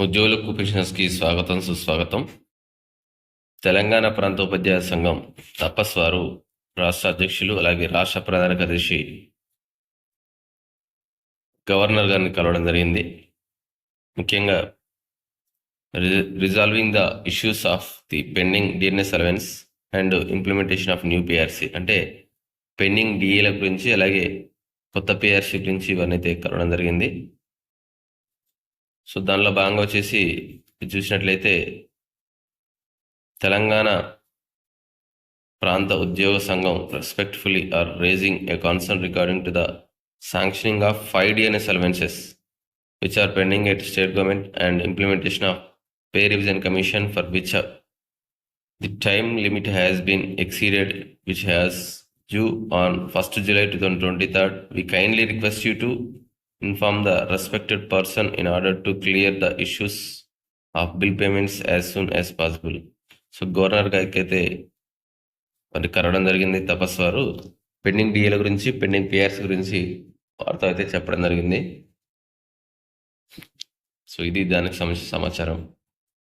ఉద్యోగులకు పెన్షనర్స్కి స్వాగతం సుస్వాగతం. తెలంగాణ ప్రాంత ఉపాధ్యాయ సంఘం తపస్ వారు రాష్ట్ర అధ్యక్షులు అలాగే రాష్ట్ర ప్రధాన కార్యదర్శి గవర్నర్ గారిని కలవడం జరిగింది. ముఖ్యంగా resolving the issues of the pending DAs allowance and implementation of new PRC అంటే పెండింగ్ డిఏల గురించి అలాగే కొత్త పిఆర్సి గురించి ఇవన్నీ అయితే కలవడం జరిగింది. సో దానిలో భాగంగా వచ్చేసి చూసినట్లయితే తెలంగాణ ప్రాంత ఉద్యోగ సంఘం respectfully are raising a concern regarding to the sanctioning of five DAs allowances which are pending at state government and implementation of pay revision commission for which the time limit has been exceeded which has July two 1st July 2023. We kindly request you to inform the respected person in order to clear the issues of bill payments as soon as possible. So governor గారికి అయితే మరి కలవడం జరిగింది తపస్ వారు pending డిఏల గురించి pending PRs గురించి వారితో అయితే చెప్పడం జరిగింది సో ఇది దానికి సంబంధించిన సమాచారం